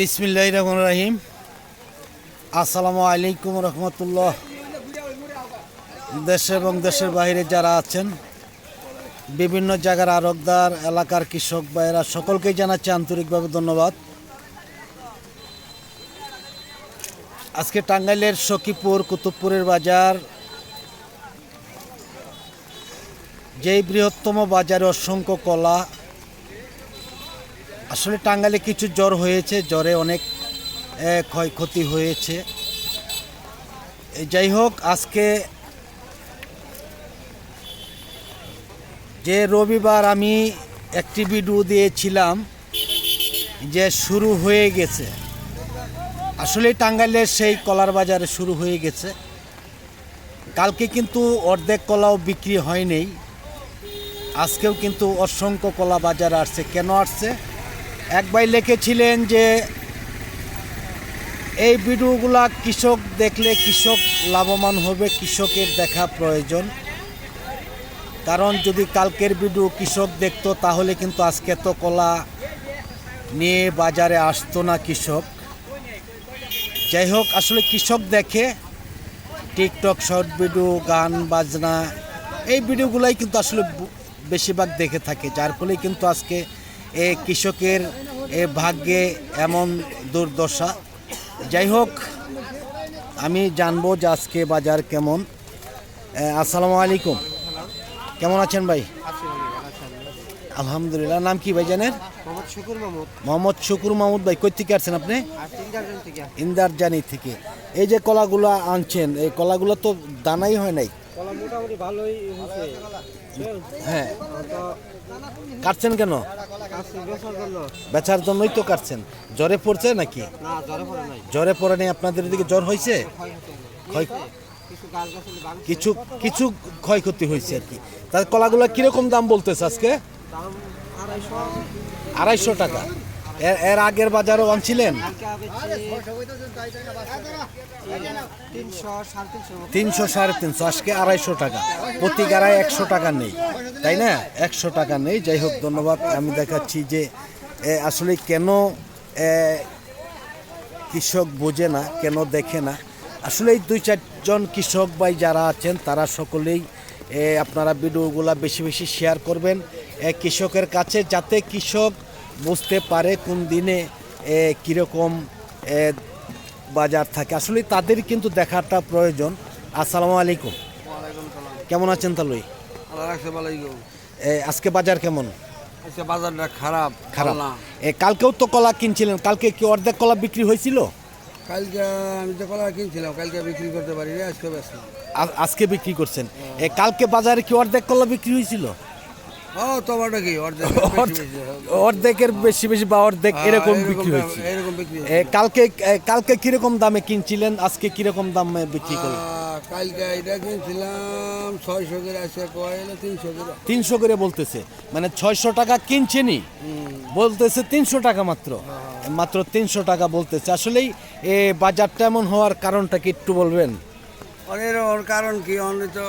বিসমিল্লাহ রহমান রাহিম। আসসালামু আলাইকুম রহমতুল্লাহ। দেশে এবং দেশের বাইরে যারা আছেন, বিভিন্ন জায়গার আরকদার এলাকার কৃষক ভাইয়েরা, সকলকেই জানাচ্ছি আন্তরিকভাবে ধন্যবাদ। আজকে টাঙ্গাইলের সখীপুর, কুতুবপুরের বাজার, যেই বৃহত্তম বাজারে অসংখ্য কলা আসলে টাঙ্গাইলে কিছু জ্বর হয়েছে, জ্বরে অনেক ক্ষয়ক্ষতি হয়েছে। যাই হোক, আজকে যে রবিবার আমি একটি ভিডিও দিয়েছিলাম যে শুরু হয়ে গেছে। আসলে টাঙ্গাইলের সেই কলার বাজারে শুরু হয়ে গেছে। কালকে কিন্তু অর্ধেক কলাও বিক্রি হয়নি। আজকেও কিন্তু অসংখ্য কলা বাজার আসছে। কেন আসছে? এক ভাই লিখেছিলেন যে এই ভিডিওগুলা কৃষক দেখলে কৃষক লাভবান হবে, কৃষকের দেখা প্রয়োজন। কারণ যদি কালকের ভিডিও কৃষক দেখতো, তাহলে কিন্তু আজকে তো কলা নিয়ে বাজারে আসতো না কৃষক। যাই হোক, আসলে কৃষক দেখে টিকটক শর্ট ভিডিও, গান, বাজনা, এই ভিডিওগুলাই কিন্তু আসলে বেশিরভাগ দেখে থাকে। যার ফলে কিন্তু আজকে এ কৃষকের এ ভাগ্যে এমন দুর্দশা। যাই হোক আমি জানব যে আজকে বাজার কেমন। আসসালামু আলাইকুম। কেমন আছেন ভাই? আলহামদুলিল্লাহ। নাম কি ভাই জানেন? মোহাম্মদ শুকুর মাহমুদ। ভাই কই থেকে আসছেন আপনি? ইন্দারজানি থেকে। এই যে কলাগুলো আনছেন এই কলাগুলো তো দানাই হয় নাই? কলা মোটামুটি ভালোই হ্যাঁ। কাটছেন কেন? বেচার জন্যই তো কাটছেন। জ্বরে পড়ছে নাকি? জ্বরে পড়ে নাই আপনাদের দিকে জ্বর হয়েছে? কিছু কিছু ক্ষয়ক্ষতি হয়েছে আর কি। তার কলাগুলো কীরকম দাম বলতেছে আজকে? আড়াইশো টাকা। এর আগের বাজারও কালকে আবেছি তিনশো সাড়ে তিনশো, আজকে আড়াইশো টাকা। প্রতি গাড়ায় একশো টাকা নেই, তাই না? একশো টাকা নেই। যাই হোক, ধন্যবাদ। আমি দেখাচ্ছি যে আসলে কেন কৃষক বোঝে না, কেন দেখে না। আসলে এই দুই চারজন কৃষক ভাই যারা আছেন, তারা সকলেই আপনারা ভিডিওগুলা বেশি বেশি শেয়ার করবেন। কৃষকের কাছে যাতে কৃষক বুঝতে পারে কোন দিনে কীরকম এ, বাজার থাকে। আসলে তাদের কিন্তু দেখাটা প্রয়োজন। আসসালামু আলাইকুম। কেমন আছেন তালুই? আজকে বাজার কেমন? আচ্ছা বাজারটা খারাপ খারাপ। না। এ, কালকেও তো কলা কিনছিলেন। কালকে কি অর্ধেক কলা বিক্রি হয়েছিল? কালকে আমি তো কলা কিনছিলাম। কালকে বিক্রি করতে পারি না আজকে আজকে বিক্রি করছেন। এ, কালকে বাজারে কি অর্ধেক কলা বিক্রি হয়েছিল? অর্ধেকের বেশি বেশি বা অর্ধেক এরকম বিক্রি হয়েছে। এরকম বিক্রি এ, কালকে কালকে কীরকম দামে কিনছিলেন? আজকে কীরকম দামে বিক্রি করলেন? কালকে এটা কিনছিলাম ছয়শো করে আছে তিনশো করে। তিনশো করে বলতেছে। মানে ছয়শো টাকা কিনছেনি বলতেছে তিনশো টাকা মাত্র। মাত্র তিনশো টাকা বলতেছে। আসলেই এ বাজারটা এমন হওয়ার কারণটা কি একটু বলবেন? ওর কারণ কি? অন্য তো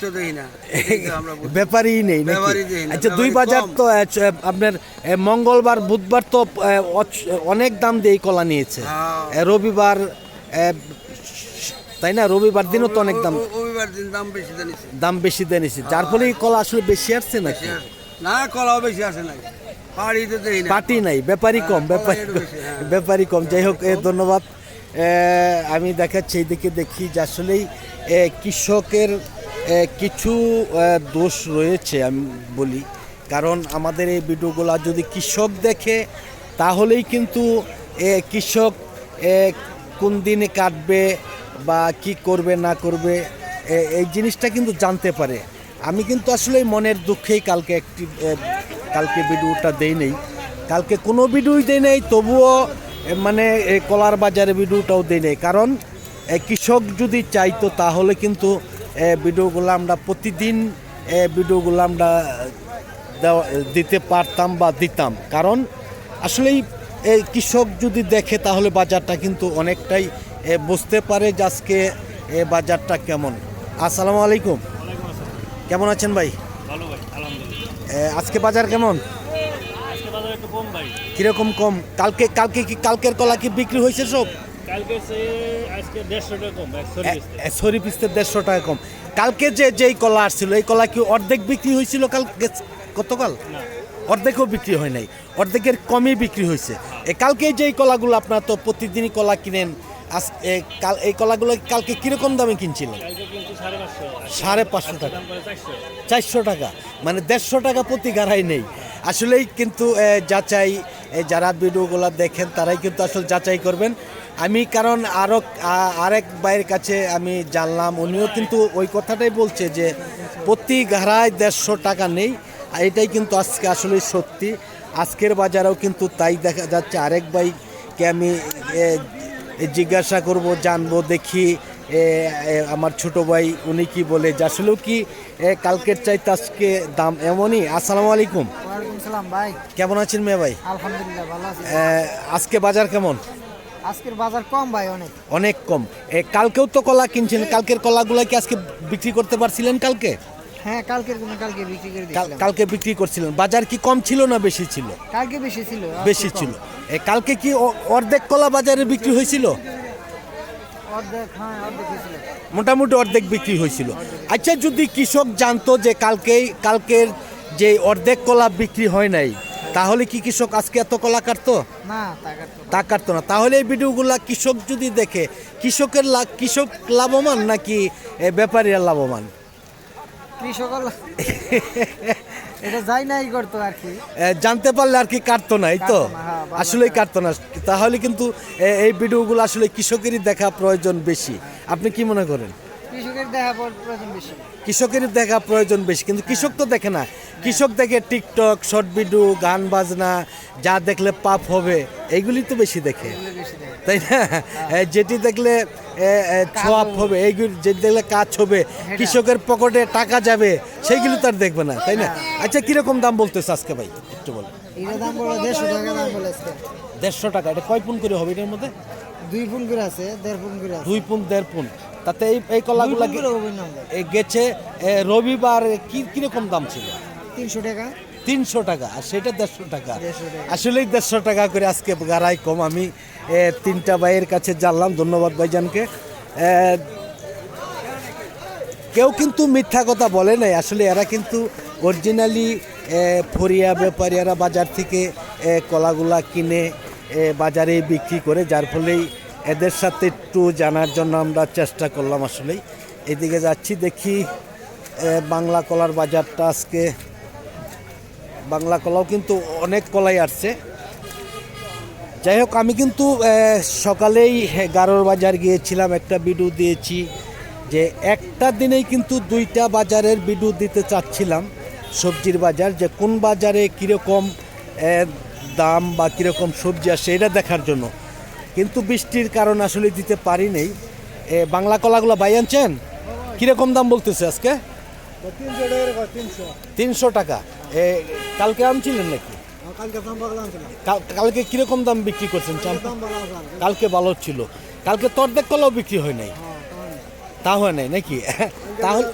তো না। ব্যাপারই নেই নাকি? আচ্ছা দুই বাজার তো আপনার মঙ্গলবার বুধবার তো অনেক দাম দিয়ে কলা নিয়েছে। হ্যাঁ। রবিবার তাই না? রবিবার দিনও তো অনেক দাম। রবিবার দিন দাম বেশি জানিস দাম বেশি দেনিছে যার ফলে এই কলা আসলে বেশি আসছে নাকি? না কলাও বেশি আসে নাই। পাড়ি তো দেখি না। পার্টি নাই ব্যাপারই কম হ্যাঁ, ব্যাপারই কম। বেশি, হ্যাঁ। ব্যাপারই কম। যাই হোক এ, ধন্যবাদ। আমি দেখাচ্ছি এইদিকে দেখি যে আসলেই কৃষকের কিছু দোষ রয়েছে, আমি বলি। কারণ আমাদের এই ভিডিওগুলো যদি কৃষক দেখে, তাহলেই কিন্তু কৃষক কোন দিনে কাটবে বা কি করবে, না করবে এই জিনিসটা কিন্তু জানতে পারে। আমি কিন্তু আসলে মনের দুঃখেই কালকে একটি কালকে ভিডিওটা দেই নেই। কালকে কোনো ভিডিওই দেই নেই, তবুও মানে কলার বাজারে ভিডিওটাও দেই নেই। কারণ কৃষক যদি চাইতো, তাহলে কিন্তু ভিডিওগুলো আমরা প্রতিদিন এ, ভিডিওগুলো আমরা দেওয়া দিতে পারতাম বা দিতাম। কারণ আসলেই এই কৃষক যদি দেখে তাহলে বাজারটা কিন্তু অনেকটাই বুঝতে পারে যে আজকে এ বাজারটা কেমন। আসসালামু আলাইকুম। কেমন আছেন ভাই? ভালো ভাই আলহামদুলিল্লাহ। আজকে বাজার কেমন? আজকে বাজারে একটু কম ভাই। কীরকম কম? কালকে কালকে কি কালকের কলা কি বিক্রি হয়েছে সব? সরি পিসতে। দেড়শো টাকা কম। কালকে যে যেই কলা আসছিল এই কলা কি অর্ধেক বিক্রি হয়েছিল কালকে? গতকাল? অর্ধেকও বিক্রি হয় নাই। অর্ধেকের কমই বিক্রি হয়েছে। কালকে যেই কলাগুলো আপনারা তো প্রতিদিনই কলা কিনেন আজ কাল এই কলাগুলো কালকে কীরকম দামে কিনছিলেন? সাড়ে পাঁচশো। টাকা। চারশো। টাকা। মানে দেড়শো টাকা প্রতি গাড়াই নেই। আসলেই কিন্তু যাচাই যারা ভিডিওগুলো দেখেন তারাই কিন্তু আসলে যাচাই করবেন। আমি কারণ আরও আরেক ভাইয়ের কাছে আমি জানলাম উনিও কিন্তু ওই কথাটাই বলছে যে প্রতি গাড়ায় দেড়শো টাকা নেই আর এটাই কিন্তু আজকে আসলে সত্যি। আজকের বাজারেও কিন্তু তাই দেখা যাচ্ছে। আরেক ভাইকে আমি জিজ্ঞাসা করব জানব দেখি আমার ছোট ভাই উনি কি বলে? যে আসলেও কি কালকের চাইতে আজকে দাম এমনই? আসসালামু আলাইকুম। ভাই। কেমন আছেন মেয়ে ভাই? আলহামদুলিল্লাহ ভালো আজকে বাজার কেমন? আজকের বাজার কম ভাই অনেক। অনেক কম। এ, কালকেও তো কলা কিনছেন কালকের কলাগুলো কি আজকে বিক্রি করতে পারছিলেন কালকে? হ্যাঁ কালকের কালকে বিক্রি করে দিয়েছিলাম। কালকে বিক্রি করছিলেন। বাজার কি কম ছিল না বেশি ছিল? কালকে বেশি ছিল বেশি ছিল। এ, কালকে কি অর্ধেক কলা বাজারে বিক্রি হয়েছিল? অর্ধেক হ্যাঁ অর্ধেক হয়েছিল। মোটামুটি অর্ধেক বিক্রি হয়েছিল। আচ্ছা যদি কৃষক জানতো যে কালকেই কালকের যে অর্ধেক কলা বিক্রি হয় নাই তাহলে কি কৃষক আজকে এত কলা কাটতো? না তা কাটতো না। তাহলে এই ভিডিওগুলা কৃষক যদি দেখে কৃষকের লাভ কৃষক লাভবান নাকি ব্যাপারীরা লাভবান? কৃষক এটা যাই নাই করতো আর কি। জানতে পারলে আর কি কাটতো না এই তো? হ্যাঁ, আসলেই কাটতো। না। তাহলে কিন্তু এই ভিডিওগুলো আসলে কৃষকেরই দেখা প্রয়োজন বেশি। আপনি কি মনে করেন? দেখা পর প্রয়োজন বেশি। কৃষকেরই দেখা প্রয়োজন বেশি কিন্তু কৃষক তো দেখে না। কৃষক দেখে টিকটক শর্ট ভিডিও গান বাজনা যা দেখলে পাপ হবে এইগুলি তো বেশি দেখে। তাই না? যেটি দেখলে ছোয়াপ হবে। এইগুলি যেটি দেখলে কাজ হবে কৃষকের পকেটে টাকা যাবে সেইগুলি তো আর দেখবে না তাই না? আচ্ছা কীরকম দাম বলতেছে আজকে ভাই? একটু বল দেড়শো টাকা এটা কয় পুন করে হবে এটার মধ্যে? দুই ফুল করে আছে দেড় ফুল করে দুই পুন দেড় পুন। তাতে এই এই কলাগুলা গেছে রবিবার কি কীরকম দাম ছিল? তিনশো টাকা। তিনশো টাকা আর সেটা দেড়শো টাকা। আসলেই দেড়শো টাকা করে আজকে গাড়াই কম। আমি তিনটা ভাইয়ের কাছে জানলাম ধন্যবাদ ভাইজানকে। কেউ কিন্তু মিথ্যা কথা বলে নাই। আসলে এরা কিন্তু অরিজিনালি ফরিয়া ব্যাপারীরা বাজার থেকে কলাগুলা কিনে বাজারে বিক্রি করে যার ফলেই এদের সাথে একটু জানার জন্য আমরা চেষ্টা করলাম আসলেই। এদিকে যাচ্ছি, দেখি বাংলা কলার বাজারটা আজকে। বাংলা কলাও কিন্তু অনেক কলাই আসছে যাই হোক, আমি কিন্তু সকালেই গারোর বাজার গিয়েছিলাম, একটা ভিডিও দিয়েছি যে একটা দিনেই কিন্তু দুইটা বাজারের ভিডিও দিতে চাচ্ছিলাম। সবজির বাজার, যে কোন বাজারে কীরকম দাম বা কীরকম সবজি আসে, এটা দেখার জন্য। কিন্তু বৃষ্টির কারণ আসলে দিতে পারি নেই। বাংলা কলাগুলো বাই আনছেন? কীরকম দাম বলতেছে আজকে? তিনশো টাকা। এ, কালকে আনছিলেন নাকি? কালকে কীরকম দাম বিক্রি করছেন? কালকে ভালো ছিল। কালকে তর্ধেক কলাও বিক্রি হয় নাই। তা হয় নাই নাকি? তাহলে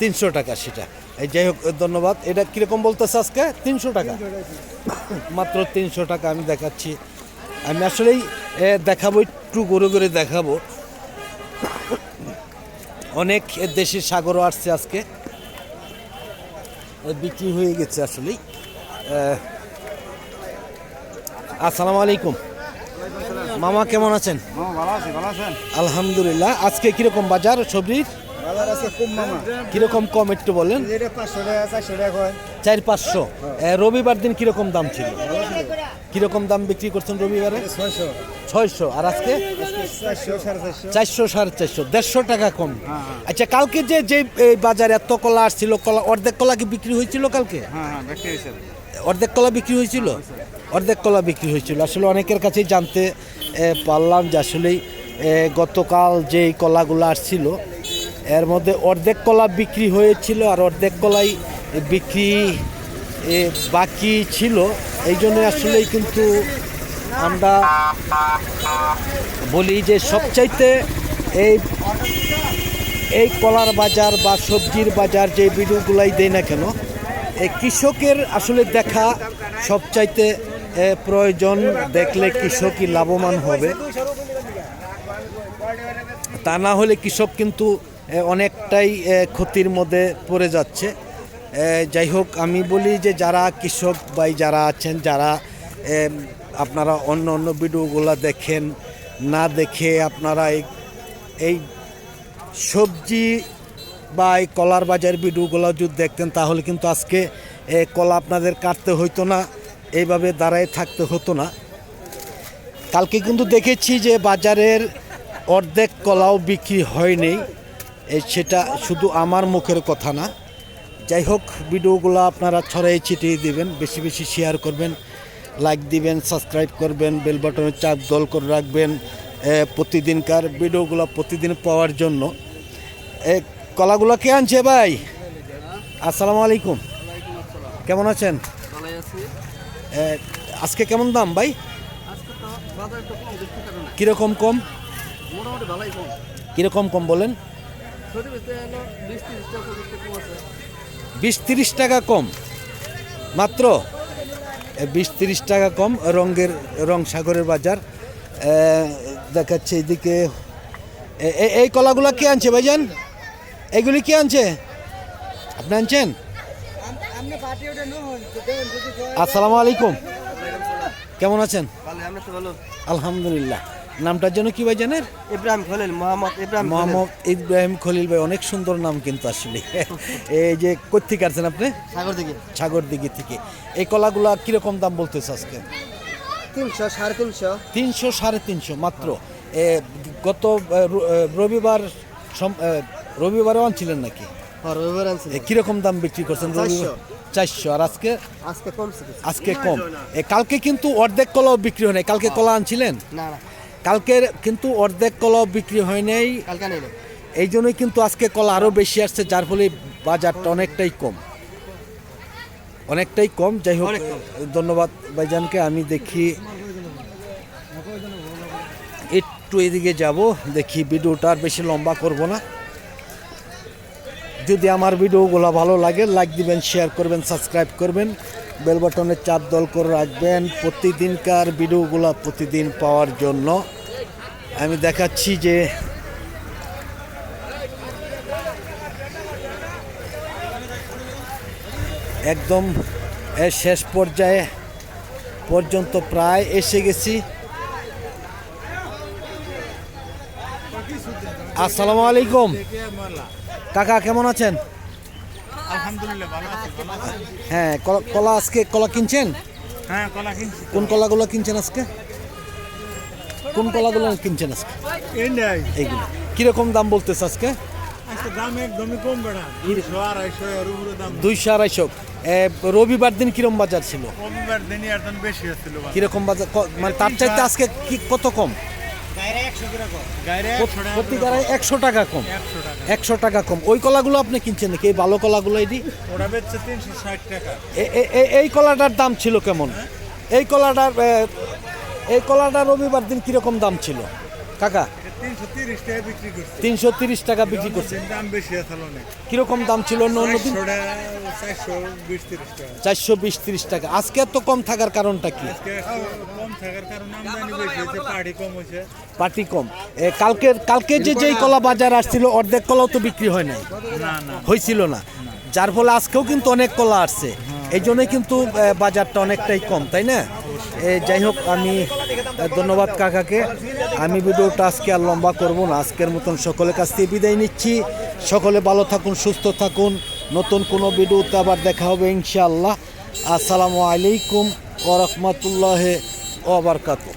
তিনশো টাকা সেটা। এই যাই হোক ধন্যবাদ। এটা কীরকম বলতেছে আজকে? তিনশো টাকা। মাত্র তিনশো টাকা আমি দেখাচ্ছি। আমি আসলেই দেখাবো একটু গরু করে দেখাবো। অনেক দেশের সাগরও আসছে আজকে। বিক্রি হয়ে গেছে আসলেই। আসসালামু আলাইকুম। মামা কেমন আছেন? আলহামদুলিল্লাহ। আজকে কীরকম বাজার সবজির? বাজার আছে কম মামা। কীরকম কম একটু বলেন? এটা পাঁচশো টাকা চারশো টাকা হয়। চার পাঁচশো? রবিবার দিন কীরকম দাম ছিল? কীরকম দাম বিক্রি করছেন রবিবারে? ছয়শো। ছয়শো। আর আজকে? চারশো সাড়ে চারশো। দেড়শো টাকা কম। আচ্ছা কালকে যে যে এই বাজারে এত কলা আসছিল কলা অর্ধেক কলা কি বিক্রি হয়েছিল কালকে? হ্যাঁ হ্যাঁ অর্ধেক কলা বিক্রি হয়েছিল? অর্ধেক কলা বিক্রি হয়েছিল। আসলে অনেকের কাছেই জানতে পারলাম যে আসলেই গতকাল যে কলাগুলো আসছিল এর মধ্যে অর্ধেক কলা বিক্রি হয়েছিল আর অর্ধেক কলাই বিক্রি বাকি ছিল। এই জন্য আসলেই কিন্তু আমরা বলি যে সবচাইতে এই এই কলার বাজার বা সবজির বাজার যে ভিডিওগুলাই দেয় না কেন এই কৃষকের আসলে দেখা সবচাইতে প্রয়োজন। দেখলে কৃষকই লাভবান হবে। তা না হলে কৃষক কিন্তু অনেকটাই ক্ষতির মধ্যে পড়ে যাচ্ছে। যাই হোক, আমি বলি যে যারা কৃষক ভাই যারা আছেন, যারা আপনারা অন্য অন্য ভিডিওগুলো দেখেন, না দেখে আপনারা এই সবজি বা এই কলার বাজার ভিডিওগুলো যদি দেখতেন, তাহলে কিন্তু আজকে কলা আপনাদের কাটতে হইতো না, এইভাবে দাঁড়ায় থাকতে হতো না। কালকে কিন্তু দেখেছি যে বাজারের অর্ধেক কলাও বিক্রি হয়নি। সেটা শুধু আমার মুখের কথা না। যাই হোক ভিডিওগুলো আপনারা ছড়াই ছিটিয়ে দিবেন বেশি বেশি শেয়ার করবেন লাইক দিবেন সাবস্ক্রাইব করবেন বেল বাটনে চাপ দল করে রাখবেন প্রতিদিনকার ভিডিওগুলো প্রতিদিন পাওয়ার জন্য। এ কলাগুলো কে আনছে ভাই? আসসালামু আলাইকুম। কেমন আছেন? আজকে কেমন দাম ভাই? কীরকম কম। কীরকম কম বলেন? বেশি তিরিশ টাকা কম আছে। বিশ তিরিশ টাকা কম। মাত্র? এ, বিশ তিরিশ টাকা কম রঙের রং সাগরের বাজার। দেখাচ্ছে এইদিকে। এ- এ- এই কলাগুলো কে আনছে ভাইজান? এগুলি কে আনছে? আপনি আনছেন? আসসালামু আলাইকুম। কেমন আছেন? ভালো আমরা তো ভালো। আলহামদুলিল্লাহ। নামটার জন্য কি ভাই জানেন? ইব্রাহিম খলিল মোহাম্মদ ইব্রাহিম মোহাম্মদ ইব্রাহিম খলিল ভাই অনেক সুন্দর নাম কিন্তু আসলে। এই যে কোথেকে আসছেন আপনি? সাগর দিকে সাগর দিঘি থেকে। এই কলাগুলা কীরকম দাম বলতেছে আজকে? তিনশো সাড়ে তিনশো। তিনশো সাড়ে তিনশো মাত্র। এ, গত রবিবার রবিবারও আনছিলেন নাকি? রবিবার আনছি কীরকম দাম বিক্রি করছেন রবিবার? চারশো। আর আজকে? আজকে কম আজকে কম। কালকে কিন্তু অর্ধেক কলাও বিক্রি হয় কালকে কলা আনছিলেন? না না। কালকের কিন্তু অর্ধেক কলাও বিক্রি হয় নাই। এই জন্যই কিন্তু আজকে কলা আরও বেশি আসছে যার ফলে বাজারটা অনেকটাই কম। অনেকটাই কম যাই হোক ধন্যবাদ ভাইজানকে আমি দেখি একটু এদিকে যাব দেখি ভিডিওটা আর বেশি লম্বা করব না। যদি আমার ভিডিওগুলো ভালো লাগে লাইক দিবেন শেয়ার করবেন সাবস্ক্রাইব করবেন। বেল চার দল করে রাখবেন। প্রতিদিনকার ভিডিওগুলো প্রতিদিন পাওয়ার জন্য। আমি দেখাচ্ছি যে একদম এর শেষ পর্যায়ে পর্যন্ত প্রায় এসে গেছি। আসসালামু আলাইকুম। কাকা, কেমন আছেন? আলহামদুলিল্লাহ ভালো আছি হ্যাঁ কলা- কলা আজকে কলা কিনছেন? হ্যাঁ কলা কিনছি কোন কলাগুলো কিনছেন আজকে? কোন কলাগুলো কিনছেন আজকে? এইগুলো। কীরকম দাম বলতেছে আজকে? দুইশো আড়াইশো রবিবার দিন কিরম বাজার ছিল? দাম বেশি কীরকম বাজার? মানে তার চাইতে আজকে কি কত কম? প্রতি গাড়ায় একশো টাকা কম। একশো টাকা কম। ওই কলাগুলো আপনি কিনছেন নাকি? এই ভালো কলাগুলো এটি এই কলাটার দাম ছিল কেমন? এই কলাটার এই কলাটার রবিবার দিন কীরকম দাম ছিল? কাকা? তিনশো তিরিশ টাকা বিক্রি করছে। দাম বেশি কীরকম দাম ছিল অন্য অন্য দিন? চারশো বিশ তিরিশ টাকা। আজকে এত কম থাকার কারণটা কি? আজকে কম কালকের কালকে যে যেই কলা বাজার আসছিল অর্ধেক কলাও তো বিক্রি হয় নাই? হয়েছিল না। যার ফলে আজকেও কিন্তু অনেক কলা আসছে। এই জন্যই কিন্তু বাজারটা অনেকটাই কম তাই না? যাই হোক আমি ধন্যবাদ কাকাকে। আমি ভিডিওটা আজকে আর লম্বা করব না। আজকের মতন সকলের কাছ থেকে বিদায় নিচ্ছি। সকলে ভালো থাকুন, সুস্থ থাকুন। নতুন কোনো ভিডিওতে আবার দেখা হবে ইনশাআল্লাহ। আসসালামু আলাইকুম ওরহমতুল্লাহ ওবরকাতুহ